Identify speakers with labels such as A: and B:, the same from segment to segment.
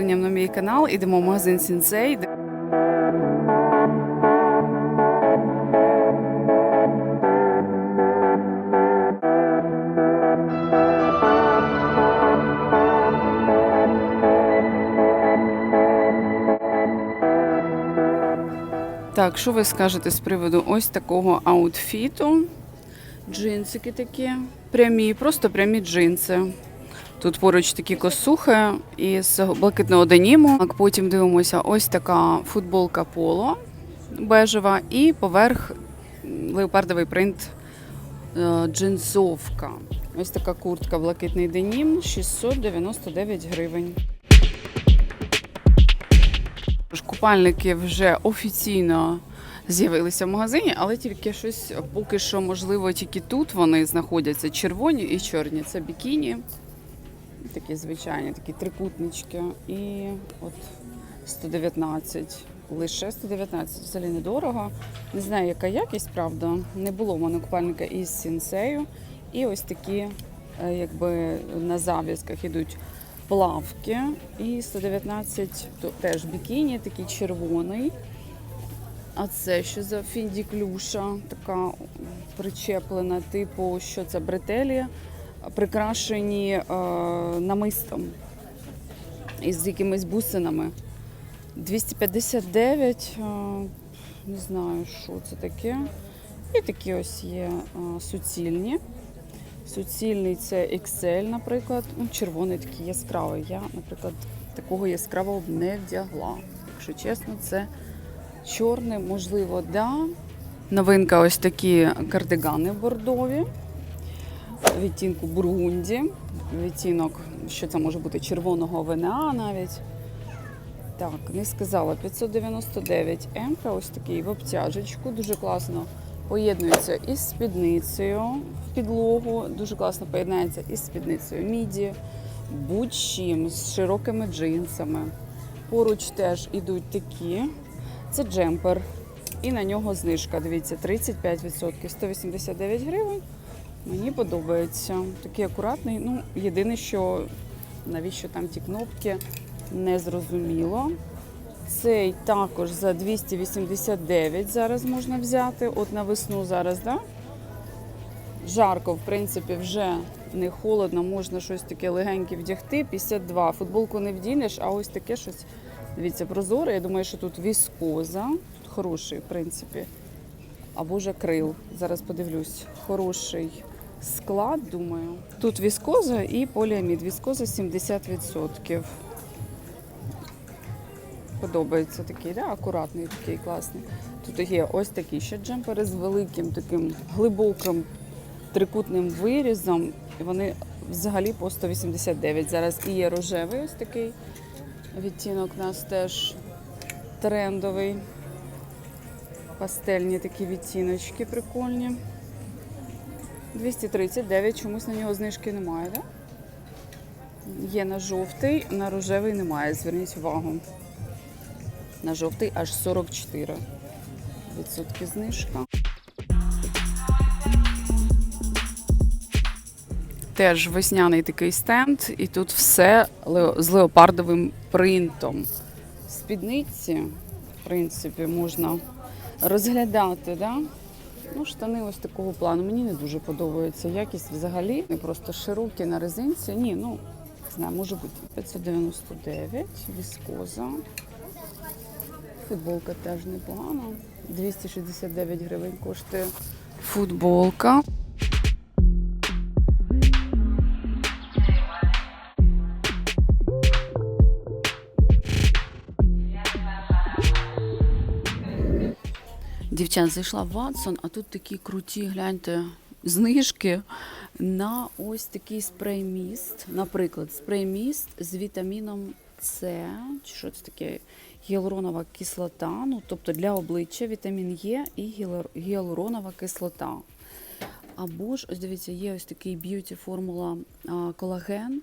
A: зверненням на мій канал. Ідемо в магазин Сінсей. Так, що ви скажете з приводу ось такого аутфіту? Джинсики такі прямі, просто прямі джинси. Тут поруч такі косухи із блакитного деніму. Так, Потім дивимося, ось така футболка поло бежева, і поверх леопардовий принт е, джинсовка. Ось така куртка блакитний денім 699 гривень. Купальники вже офіційно з'явилися в магазині, але тільки щось поки що, можливо, тільки тут вони знаходяться червоні і чорні. Це бікіні, такі звичайні, такі трикутнички. І от 119. Лише 119, взагалі недорого. Не знаю, яка якість, правда. Не було в мене купальника із сінсею. І ось такі, е, якби на зав'язках ідуть плавки. І 119 то теж бікіні, такий червоний. А це що за фіндіклюша, така причеплена, типу, що це бретелі, прикрашені е, намистом із якимись бусинами. 259, е, не знаю, що це таке. І такі ось є е, суцільні. Суцільний це XL, наприклад. Ну, червоний такий яскравий. Я, наприклад, такого яскравого б не вдягла. Якщо чесно, це чорний, можливо, да. Новинка ось такі кардигани бордові. Відтінку бургунді. Відтінок, що це може бути червоного вина навіть. Так, не сказала. 599 М. Ось такий в обтяжечку. Дуже класно поєднується із спідницею в підлогу. Дуже класно поєднається із спідницею міді, будь-чим, з широкими джинсами. Поруч теж ідуть такі. Це джемпер. І на нього знижка. Дивіться, 35%, 189 гривень. Мені подобається. Такий акуратний. Ну, єдине, що навіщо там ті кнопки, не зрозуміло. Цей також за 289 зараз можна взяти. От на весну зараз, да? Жарко, в принципі, вже не холодно, можна щось таке легеньке вдягти. 52. Футболку не вдінеш, а ось таке щось. Дивіться, прозоре. Я думаю, що тут віскоза. Тут хороший, в принципі. Або ж акрил. Зараз подивлюсь. Хороший склад, думаю. Тут віскоза і поліамід. Віскоза 70%. Подобається такий, да? акуратний, такий класний. Тут є ось такі ще джемпери з великим таким глибоким трикутним вирізом. І вони взагалі по 189. Зараз і є рожевий ось такий відтінок у нас теж трендовий. Пастельні такі відтіночки прикольні. 239, чомусь на нього знижки немає, так? Є на жовтий, на рожевий немає. Зверніть увагу. На жовтий аж 44 відсотки знижка. Теж весняний такий стенд, і тут все з леопардовим принтом. Спідниці, в принципі, можна розглядати, да? Ну, штани ось такого плану. Мені не дуже подобається. Якість взагалі не просто широкі на резинці. Ні, ну не знаю, може бути 599, віскоза. Футболка теж непогана. 269 гривень коштує футболка. Дівчат, зайшла в Ватсон, а тут такі круті, гляньте, знижки на ось такий спрей-міст. Наприклад, спрей-міст з вітаміном С, що це таке? Гіалуронова кислота, ну тобто для обличчя вітамін Е і гіалуронова кислота. Або ж, ось дивіться, є ось такий б'юті формула колаген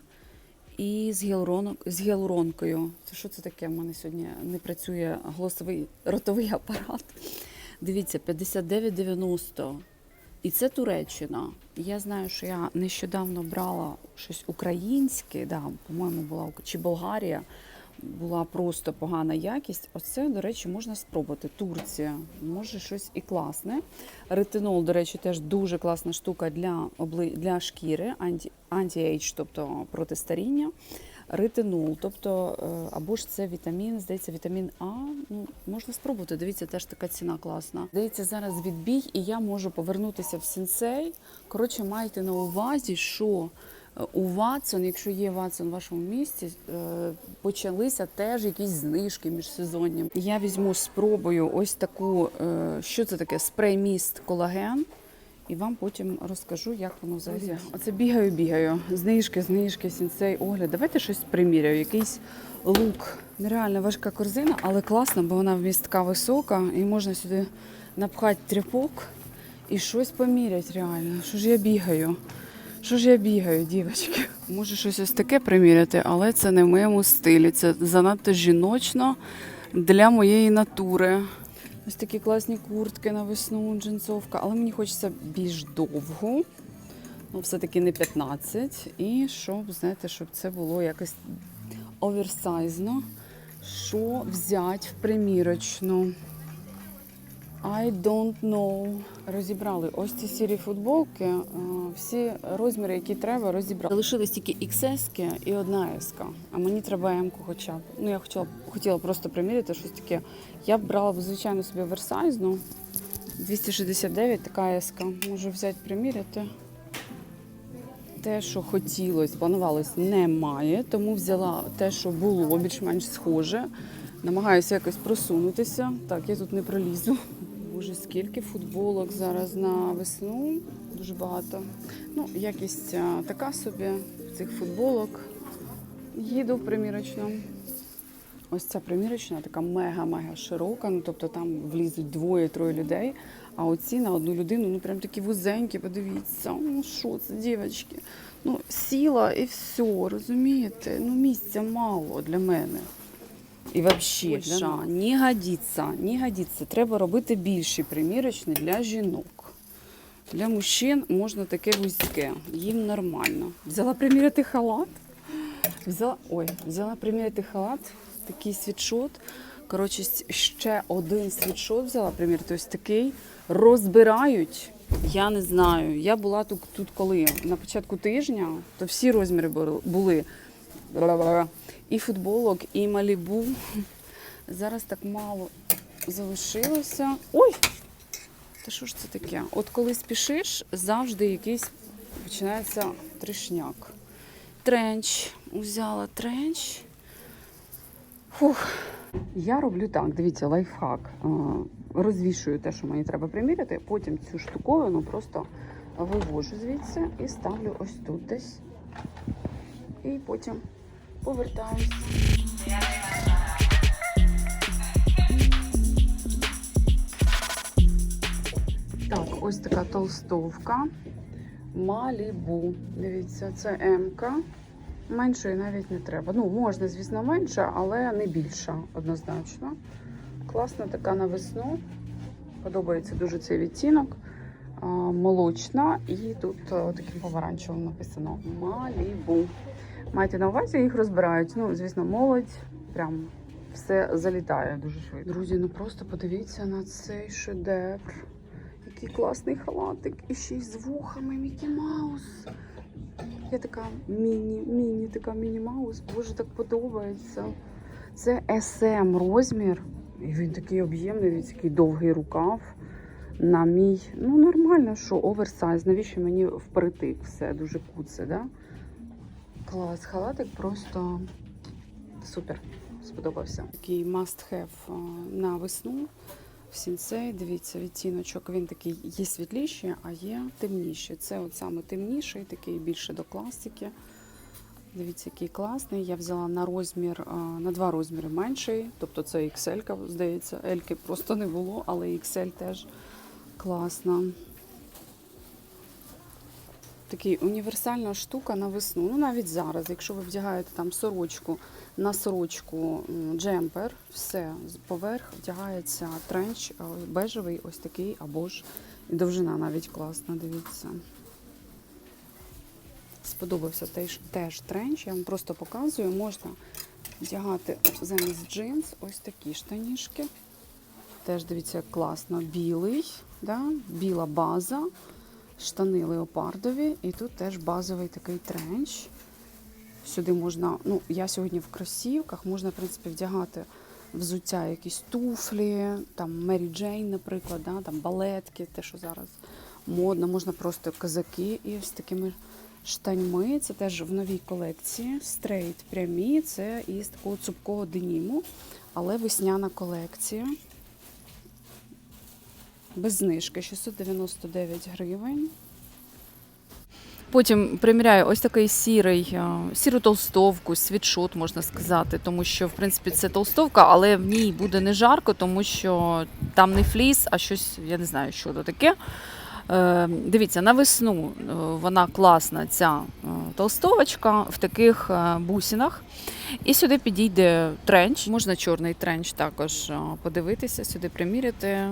A: і з, гіалурон, з гіалуронкою. Це що це таке? У мене сьогодні не працює голосовий ротовий апарат. Дивіться, 59,90. І це Туреччина. Я знаю, що я нещодавно брала щось українське, да, по-моєму, була чи Болгарія. була просто погана якість. Оце, до речі, можна спробувати. Турція може щось і класне. Ретинол, до речі, теж дуже класна штука для обли... для шкіри, анті... анті-ейдж, тобто проти старіння. Ретинол, тобто е, або ж це вітамін, здається, вітамін А. Ну можна спробувати. Дивіться, теж така ціна класна. Здається, зараз відбій, і я можу повернутися в сенсей. Коротше, майте на увазі, що е, у Ватсон, якщо є Ватсон в вашому місті, е, почалися теж якісь знижки міжсезонні. Я візьму спробую ось таку, що це таке спрей-міст колаген. І вам потім розкажу, як воно взагалі. Оце бігаю, бігаю. Знижки, знижки, сінцей, огляд. Давайте щось приміряю. Якийсь лук. Нереально важка корзина, але класно, бо вона вмістка висока, і можна сюди напхати тряпок і щось поміряти реально. Що ж я бігаю? Що ж я бігаю, дівчатки? Може щось ось таке приміряти, але це не в моєму стилі. Це занадто жіночно для моєї натури. Ось такі класні куртки на весну, джинсовка, але мені хочеться більш довго. Ну, все-таки не 15. І щоб, знаєте, щоб це було якось оверсайзно. Що взяти в примірочну? I don't know. Розібрали ось ці сірі футболки. е, Всі розміри, які треба, розібрали. Залишились тільки XS і одна S. А мені треба М хоча б. Ну, я хотіла, хотіла просто приміряти щось таке. Я б брала б, звичайно, собі оверсайзну. 269 така S. Можу взяти приміряти. Те, що хотілося, планувалось, немає, тому взяла те, що було більш-менш схоже. Намагаюся якось просунутися. Так, я тут не пролізу. Боже, скільки футболок зараз на весну. Дуже багато. Ну, якість така собі цих футболок. Їду в примірочну. Ось ця примірочна така мега-мега широка. Ну, тобто там влізуть двоє-троє людей. А оці на одну людину, ну прям такі вузенькі, подивіться. Ну що це, дівчатки? Ну, сіла і все, розумієте? Ну, місця мало для мене. І взагалі,
B: для
A: не годиться, не годиться. Треба робити більші примірочні для жінок. Для мужчин можна таке вузьке, їм нормально. Взяла приміряти халат. Взяла, ой, взяла приміряти халат, такий світшот. Коротше, ще один світшот взяла приміряти, ось такий. Розбирають. Я не знаю. Я була тут, тут коли? На початку тижня, то всі розміри були. І футболок, і малібу. Зараз так мало залишилося. Ой! Та що ж це таке? От коли спішиш, завжди якийсь починається тришняк. Тренч. Взяла тренч. Фух. Я роблю так, дивіться, лайфхак. Е, Розвішую те, що мені треба приміряти, потім цю штуковину просто вивожу звідси і ставлю ось тут десь. І потім повертаюся. Так, ось така толстовка. Малібу. Дивіться, це М-ка. Меншої навіть не треба. Ну, можна, звісно, менше, але не більша однозначно. Класна така на весну. Подобається дуже цей відтінок. Молочна. І тут таким помаранчевим написано Малібу. Майте на увазі, їх розбирають. Ну, звісно, молодь. Прям все залітає дуже швидко. Друзі, ну просто подивіться на цей шедевр. Який класний халатик. І ще й з вухами Мікі Маус. Я така міні, міні, така міні-маус. Боже, так подобається. Це SM розмір. І він такий об'ємний, дивіться, такий довгий рукав. На мій, ну нормально, що оверсайз. Навіщо мені впритик все дуже куце, да? Клас, халатик просто супер. Сподобався. Такий must have на весну. В сінцей, дивіться, відтіночок. Він такий є світліший, а є темніший. Це от саме темніший, такий більше до класики. Дивіться, який класний. Я взяла на розмір, на два розміри менший. Тобто це XL, здається. Ельки просто не було, але XL теж класна. Такий універсальна штука на весну. Ну навіть зараз, якщо ви вдягаєте там сорочку на сорочку джемпер, все поверх вдягається тренч е, бежевий, ось такий, або ж довжина навіть класна. Дивіться. Сподобався теж, теж тренч. Я вам просто показую. Можна вдягати замість джинс ось такі штанішки. Теж дивіться, як класно. Білий, да? біла база, штани леопардові, і тут теж базовий такий тренч. Сюди можна, ну, я сьогодні в кросівках, можна, в принципі, вдягати взуття, якісь туфлі, там Мері Джейн, наприклад, да? там балетки, те, що зараз модно, можна просто казаки і з такими штаньми. Це теж в новій колекції. Стрейт прямі, це із такого цупкого деніму, але весняна колекція. Без знижки 699 гривень. Потім приміряю ось такий сірий, е, сіру толстовку, світшот, можна сказати, тому що, в принципі, це толстовка, але в ній буде не жарко, тому що там не фліс, а щось, я не знаю, що то таке. Е, Дивіться, на весну е, вона класна, ця толстовочка в таких бусинах. І сюди підійде тренч. Можна чорний тренч також подивитися, сюди приміряти.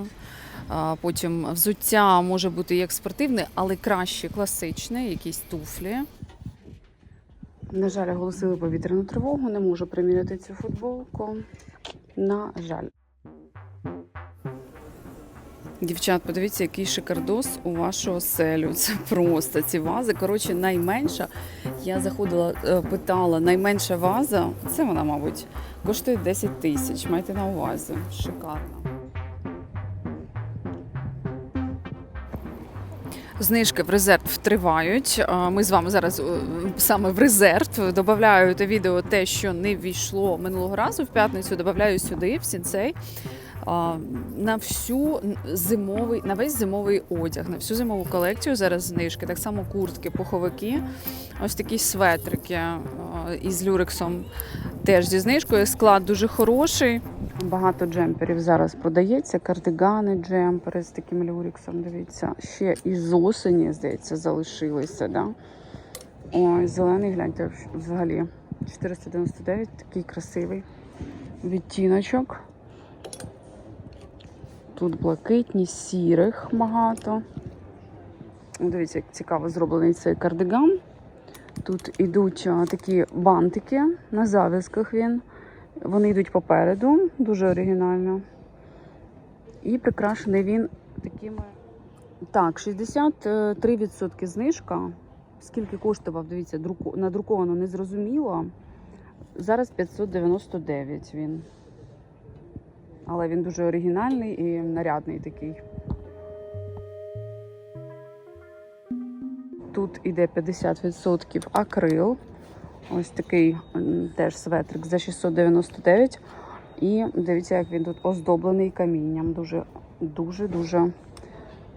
A: Потім взуття може бути як спортивне, але краще класичне, якісь туфлі. На жаль, оголосили повітряну тривогу, не можу приміряти цю футболку. На жаль. Дівчат, подивіться, який шикардос у вашу оселю. Це просто ці вази. Коротше, найменша. Я заходила, е, питала, найменша ваза, це вона, мабуть, коштує 10 тисяч. Майте на увазі. Шикарно. Знижки в резерв тривають. Ми з вами зараз е, саме в резерв. Добавляю те відео, те, що не ввійшло минулого разу в п'ятницю. Додаю сюди, в сінцей. На всю зимовий, на весь зимовий одяг, на всю зимову колекцію зараз знижки. Так само куртки, пуховики, ось такі светрики із люрексом теж зі знижкою. Склад дуже хороший. Багато джемперів зараз продається. Кардигани, джемпери з таким люрексом. Дивіться, ще із осені, здається, залишилися. Да? Ой, зелений, гляньте, взагалі. 499, такий красивий відтіночок. Тут блакитні, сірих багато. Дивіться, як цікаво зроблений цей кардиган. Тут ідуть а, такі бантики на зав'язках він. Вони йдуть попереду, дуже оригінально. І прикрашений він такими. Так, 63% знижка. Скільки коштував, дивіться, надруковано не зрозуміло. Зараз 599 він. Але він дуже оригінальний і нарядний такий. Тут іде 50% акрил. Ось такий теж светрик за 699. І дивіться, як він тут оздоблений камінням. Дуже, дуже, дуже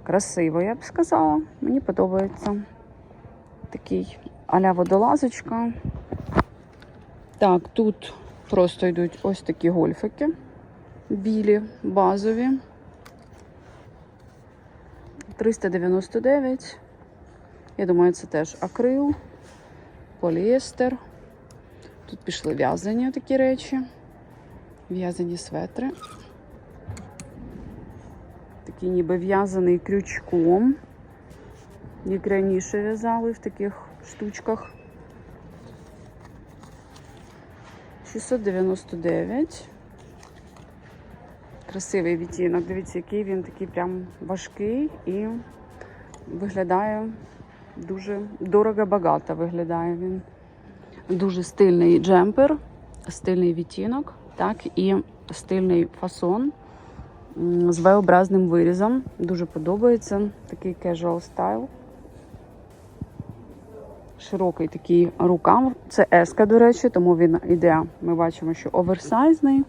A: красиво, я б сказала. Мені подобається. Такий а-ля водолазочка. Так, тут просто йдуть ось такі гольфики. Білі, базові. 399. Я думаю, це теж акрил, поліестер. Тут пішли в'язані такі речі. В'язані светри. Такий ніби в'язаний крючком. Як раніше в'язали в таких штучках. 699. Красивий відтінок. Дивіться, який він такий прям важкий і виглядає дуже дорого-багато виглядає він. Дуже стильний джемпер, стильний відтінок, так, і стильний фасон з V-образним вирізом. Дуже подобається. Такий casual стайл. Широкий такий рукав. Це еска, до речі, тому він іде. Ми бачимо, що оверсайзний.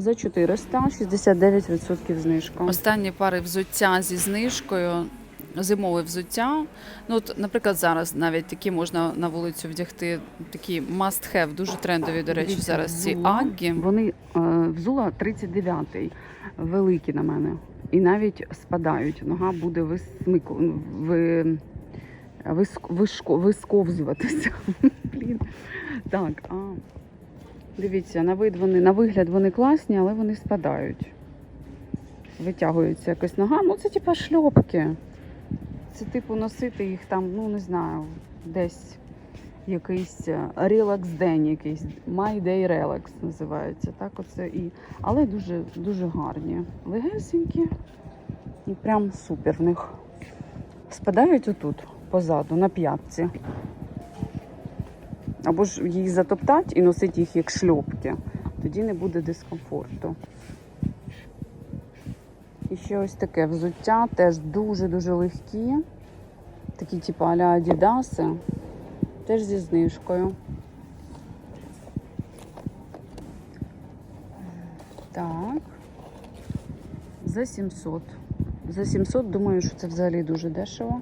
A: За 400, 69% знижка. Останні пари взуття зі знижкою. Зимове взуття. Ну, от, наприклад, зараз навіть такі можна на вулицю вдягти. Такі must have, дуже трендові, до речі,
B: Дивіться,
A: зараз ці
B: взула.
A: аггі.
B: Вони е, взула 39-й, великі на мене. І навіть спадають. Нога буде висмику, ви, виск, висковзуватися. Блін. Так, а дивіться, на вид вони, на вигляд вони класні, але вони спадають. Витягується якось нога. Ну, це типа шльопки. Це типу носити їх там, ну не знаю, десь якийсь релакс день, якийсь My Day Relax називається. Так, оце і але дуже дуже гарні. Легесенькі і прям супер в них. Спадають отут позаду на п'ятці. Або ж їх затоптать і носить їх як шльопки. Тоді не буде дискомфорту. І ще ось таке взуття, теж дуже-дуже легкі. Такі, типу, а-ля Адідаси. Теж зі знижкою. Так. За 700. За 700, думаю, що це взагалі дуже дешево.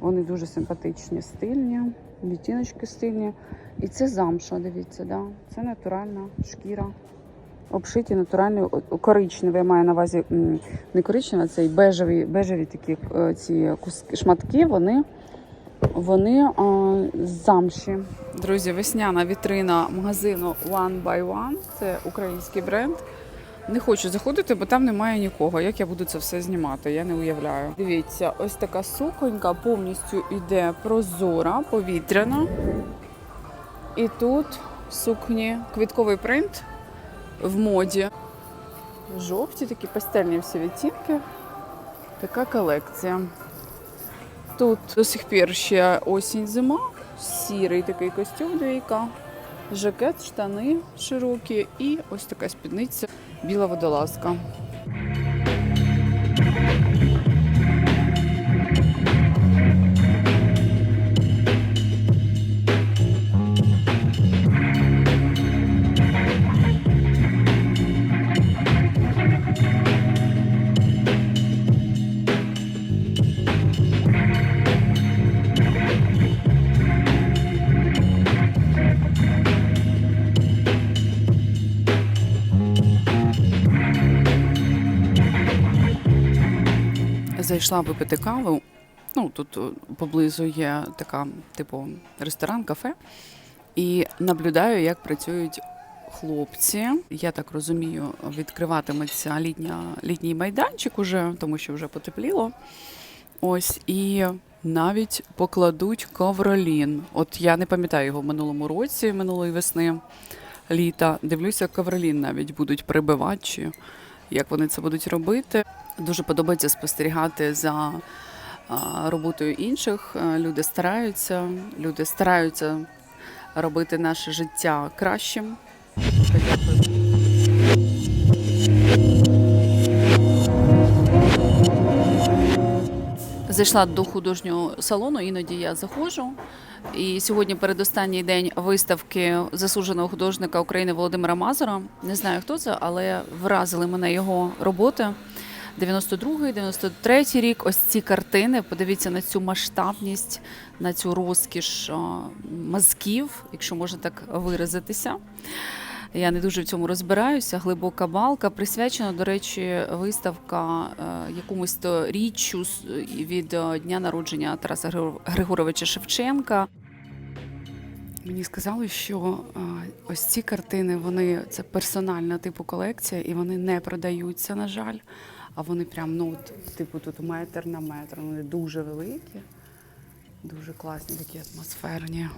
B: Вони дуже симпатичні, стильні, відтіночки стильні. І це замша, дивіться, да? це натуральна шкіра. Обшиті натуральною коричневі, я маю на увазі не коричневі, а цей бежеві, бежеві такі е, ці куски, шматки, вони, вони а, замші. Друзі, весняна вітрина магазину One by One. Це український бренд. Не хочу заходити, бо там немає нікого. Як я буду це все знімати, я не уявляю. Дивіться, ось така суконька повністю йде прозора, повітряна. І тут сукні квітковий принт в моді. Жовті такі пастельні всі відтінки. Така колекція. Тут до сих пір ще осінь зима, сірий такий костюм двійка, жакет, штани широкі і ось така спідниця, біла водолазка. Зайшла випити каву. Ну, тут е, поблизу є така, типу, ресторан, кафе. І наблюдаю, як працюють хлопці. Я так розумію, відкриватиметься літня, літній майданчик уже, тому що вже потепліло. Ось і навіть покладуть ковролін. От я не пам'ятаю його в минулому році, минулої весни, літа. Дивлюся, ковролін навіть будуть прибивати, як вони це будуть робити. Дуже подобається спостерігати за роботою інших. Люди стараються, люди стараються робити наше життя кращим. Дякую. Зайшла до художнього салону, іноді я заходжу. І сьогодні передостанній день виставки заслуженого художника України Володимира Мазура. Не знаю хто це, але вразили мене його роботи. 92-й, 93-й рік. Ось ці картини. Подивіться на цю масштабність, на цю розкіш мазків, якщо можна так виразитися. Я не дуже в цьому розбираюся. Глибока балка присвячена, до речі, виставка е, якомусь то річчю від е, дня народження Тараса Григор- Григоровича Шевченка. Мені сказали, що е, ось ці картини вони це персональна типу колекція, і вони не продаються, на жаль. А вони прям, ну, типу, тут метр на метр. Вони дуже великі, дуже класні, такі атмосферні.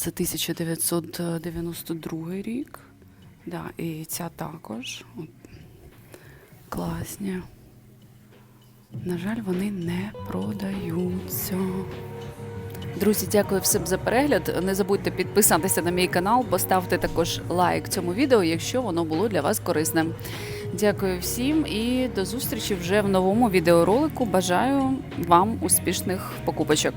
B: Це 1992 рік. Да, і ця також. От. Класні. На жаль, вони не продаються. Друзі, дякую всім за перегляд. Не забудьте підписатися на мій канал, поставте також лайк цьому відео, якщо воно було для вас корисним. Дякую всім і до зустрічі вже в новому відеоролику. Бажаю вам успішних покупочок.